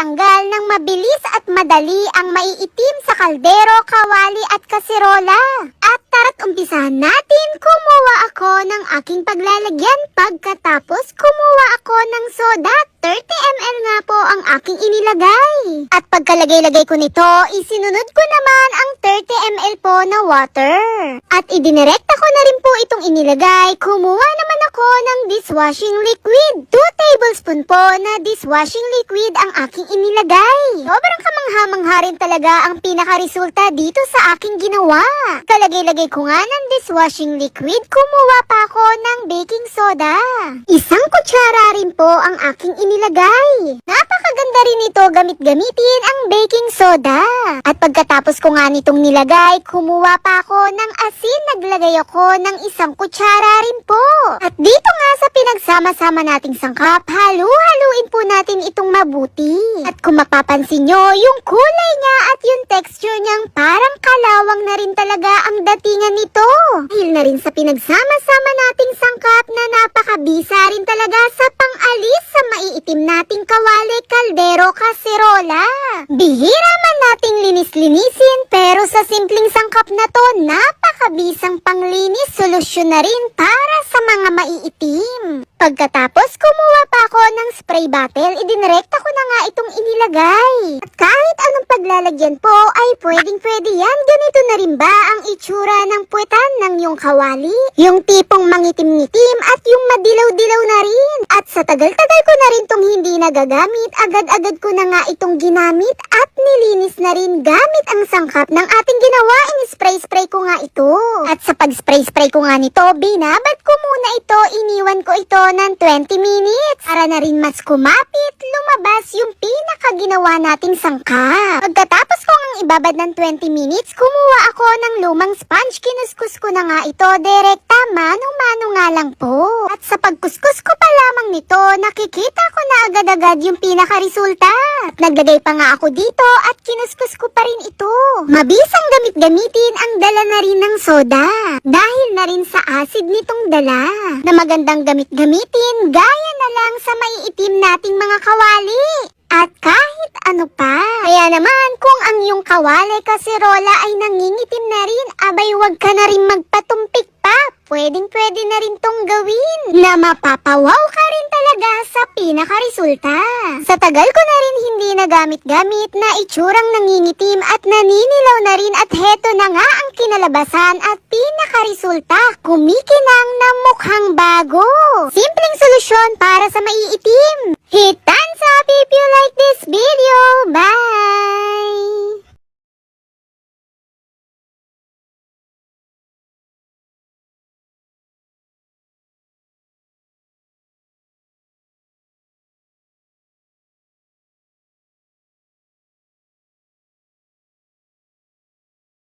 matatanggal ng mabilis at madali ang maiitim sa kaldero, kawali at kasirola. At tara't umpisahan natin, kumuha ako ng aking paglalagyan pagkatapos kumuha ako ng soda. 30 ml nga po ang aking inilagay. At pagkalagay-lagay ko nito, isinunod ko naman ang 30 ml po na water. At idinirekta ko na rin po itong inilagay. Kumuha naman ako ng dishwashing liquid. 2 tablespoon po na dishwashing liquid ang aking inilagay. Sobrang kamangha-mangha rin talaga ang pinakaresulta dito sa aking ginawa. Kalagay-lagay ko nga ng dishwashing liquid, kumuha pa ako ng baking soda. Isang kutsara rin po ang aking inilagay. Napakaganda rin ito gamit-gamitin ang baking soda. At pagkatapos ko nga nitong nilagay, kumuha pa ako ng asin. Naglagay ako ng isang kutsara rin po. At dito nga sa pinagsama-sama nating sangkap, halu-haluin po natin itong mabuti. At kung mapapansin nyo, yung kulay niya at yung texture niyang parang kalawang na rin talaga ang datingan nito. Dahil na rin sa pinagsama-sama nating sangkap na napakabisa rin talaga sa pang-alis sa maiitim nating kawali, kaldero, kaserola. Bihira man nating linis-linisin pero sa simpleng sangkap na to, napakabisang panglinis solusyon na rin para sa mga maiitim. Pagkatapos kumuha pa ako ng spray bottle, idinirekta ko na nga itong inilagay. At kahit anong paglalagyan po ay pwedeng pwede yan. Ganito na rin ba ang itsura ng puwetan ng yung kawali? Yung tipong mangitim-ngitim at yung madilaw-dilaw na rin. At sa tagal-tagal ko na rin tong hindi nagagamit, agad-agad ko na nga itong ginamit at nilinis na rin gamit ang sangkap ng ating ginawa. In-spray-spray ko nga ito. At sa pag-spray-spray ko nga nito, binabad ko muna ito, iniwan ko ito ng 20 minutes? Para na rin mas kumapit, lumabas yung pinakaginawa nating sangkap. Pagkatapos ko ang ibabad ng 20 minutes, kumuha ako ng lumang sponge, kinuskus ko na nga ito, direkta, mano-mano nga lang po. At sa pagkuskus ko pa lamang nito, nakikita ko na agad-agad yung pinakaresulta. At naglagay pa nga ako dito at kinuskus ko pa rin ito. Mabisang gamit-gamitin ang dala na rin ng soda. Dahil na rin sa acid nitong dala. Na magandang gamit-gamitin, gaya na lang sa maiitim nating mga kawali. At kahit ano pa. Kaya naman, kung ang iyong kawali kasirola ay nangingitim na rin, abay wag ka na rin magpatumpik pa. Pwedeng pwede na rin tong gawin na mapapawaw ka rin talaga sa pinakaresulta. Sa tagal ko na rin hindi nagamit-gamit na itsurang nangingitim at naninilaw na rin at heto na nga ang kinalabasan at pinakaresulta. Kumikinang na mukhang bago solusyon para sa maiitim. Hit thumbs up if you like this video. Bye!